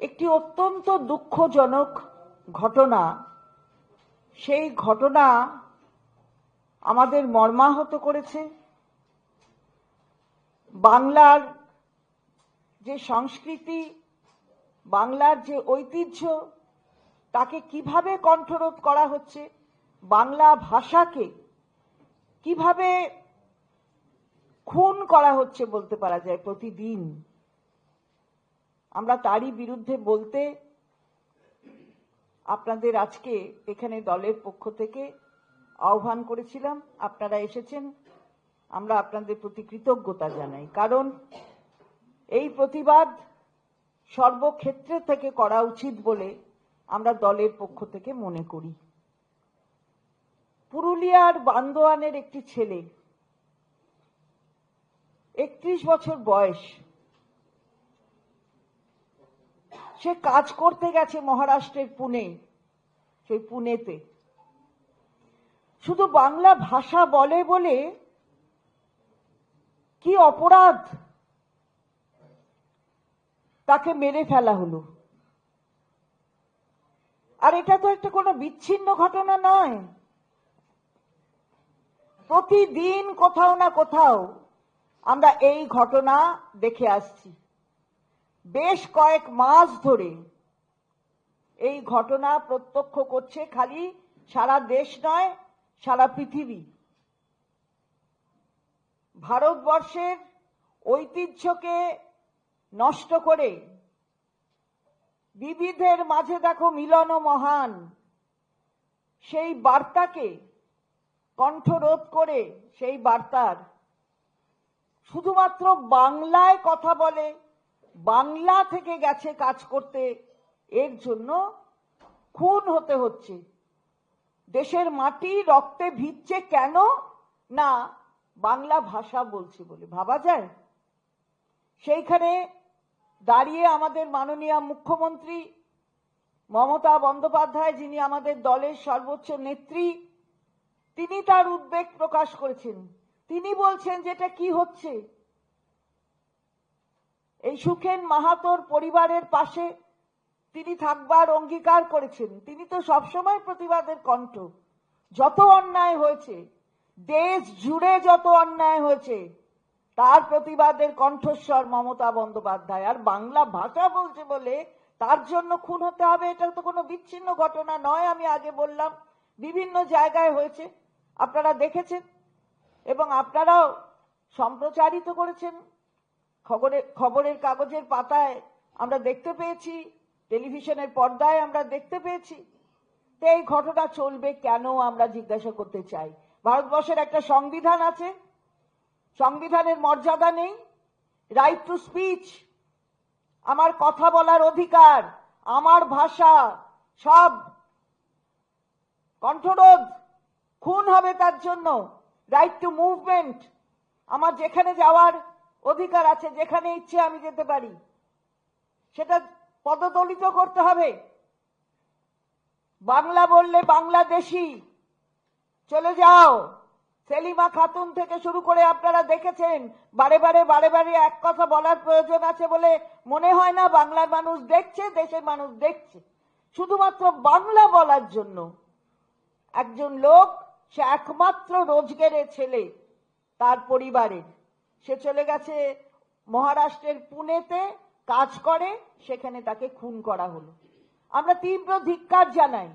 একটি অত্যন্ত দুঃখজনক ঘটনা। সেই ঘটনা আমাদের মর্মাহত করেছে। বাংলার যে সংস্কৃতি, বাংলার যে ঐতিহ্য, তাকে কীভাবে কণ্ঠরোধ করা হচ্ছে, বাংলা ভাষাকে কীভাবে খুন করা হচ্ছে বলতে পারা যায় প্রতিদিন। আমরা তারই বিরুদ্ধে বলতে আপনাদের আজকে এখানে দলের পক্ষ থেকে আহ্বান করেছিলাম। আপনারা এসেছেন। আমরা আপনাদের প্রতি কৃতজ্ঞতা জানাই। কারণ এই প্রতিবাদ সর্বক্ষেত্রে থেকে করা উচিত বলে আমরা দলের পক্ষ থেকে মনে করি। পুরুলিয়ার বান্দোয়ানের একটি ছেলে, একত্রিশ বছর বয়স সে কাজ করতে গেছে মহারাষ্ট্রের পুনে, সেই পুনেতে। শুধু বাংলা ভাষা বলে বলে কি অপরাধ? তাকে মেরে ফেলা হলো। আর এটা তো একটা কোনো বিচ্ছিন্ন ঘটনা নয়। প্রতিদিন কোথাও না কোথাও আমরা এই ঘটনা দেখে আসছি। বেশ কয়েক মাস ধরে এই ঘটনা প্রত্যক্ষ করছে খালি সারা দেশ নয়, সারা পৃথিবী। ভারতবর্ষের ঐতিহ্যকে নষ্ট করে বিবিধের মাঝে দেখো মিলন মহান সেই বার্তাকে কণ্ঠরোধ করে সেই বার্তার। শুধুমাত্র বাংলায় কথা বলে বাংলা থেকে গেছে কাজ করতে, এর জন্য খুন হতে হচ্ছে। দেশের মাটি রক্তে ভিজছে কেন? না, বাংলা ভাষা বলছে বলে। ভাবা যায়? সেইখানে দাঁড়িয়ে আমাদের মাননীয় মুখ্যমন্ত্রী মমতা বন্দ্যোপাধ্যায়, যিনি আমাদের দলের সর্বোচ্চ নেত্রী, তিনি তার উদ্বেগ প্রকাশ করেছেন। তিনি বলছেন যেটা কি হচ্ছে? এই সুখেন মাহাতোর পরিবারের পাশে তিনি থাকবার অঙ্গীকার করেছেন। তিনি তো সবসময় প্রতিবাদের কণ্ঠ। যত অন্যায় হয়েছে, দেশ জুড়ে যত অন্যায় হয়েছে, তার প্রতিবাদের কণ্ঠস্বর মমতা বন্দ্যোপাধ্যায়। আর বাংলা ভাষা বলছে বলে তার জন্য খুন হতে হবে এটা তো কোনো বিচ্ছিন্ন ঘটনা নয়, আমি আগে বললাম। বিভিন্ন জায়গায় হয়েছে, আপনারা দেখেছেন। এবং আপনারাও সম্প্রচারিত করেছেন। খবরের খবরের কাগজের পাতায় আমরা দেখতে পেয়েছি, টেলিভিশনের পর্দায় আমরা দেখতে পেয়েছি। তো এই ঘটনা চলবে কেন আমরা জিজ্ঞাসা করতে চাই। ভারতবর্ষের একটা সংবিধান আছে, সংবিধানের মর্যাদা নেই রাইট টু স্পিচ আমার কথা বলার অধিকার, আমার ভাষা, সব কণ্ঠরোধ, খুন হবে তার জন্য রাইট টু মুভমেন্ট আমার যেখানে যাওয়ার অধিকার আছে, যেখানে ইচ্ছে আমি যেতে পারি। সেটা পদদলিত করতে হবে। বাংলা বললে বাংলাদেশি। চলে যাও। সেলিমা খাতুন থেকে শুরু করে আপনারা দেখেছেন, বারে বারে বারে বারে এক কথা বলার প্রয়োজন আছে বলে মনে হয় না বাংলার মানুষ দেখছে, দেশের মানুষ দেখছে। শুধুমাত্র বাংলা বলার জন্য। একজন লোক, সে একমাত্র রোজগারের ছেলে, তার পরিবারের। সে চলে গেছে মহারাষ্ট্রের পুনেতে, কাজ করে, সেখানে তাকে খুন করা হলো। আমরা তীব্র ধিক্কার জানাই।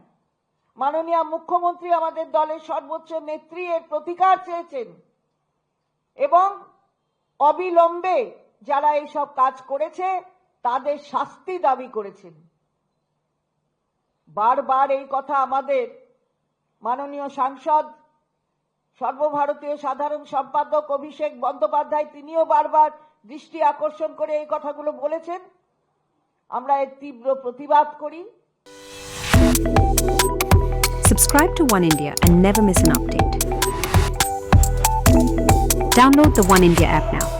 মাননীয় মুখ্যমন্ত্রী আমাদের দলের সর্বোচ্চ নেত্রী এর প্রতিকার চেয়েছেন। এবং অবিলম্বে যারা এইসব কাজ করেছে, তাদের শাস্তি দাবি করেছেন। বারবার এই কথা আমাদের মাননীয় সাংসদ সর্বভারতীয় সাধারণ সম্পাদক অভিষেক বন্দ্যোপাধ্যায় তিনিও বারবার দৃষ্টি আকর্ষণ করে এই কথাগুলো বলেছেন আমরা এর তীব্র প্রতিবাদ করি Subscribe to One India and never miss an update. Download the One India app now.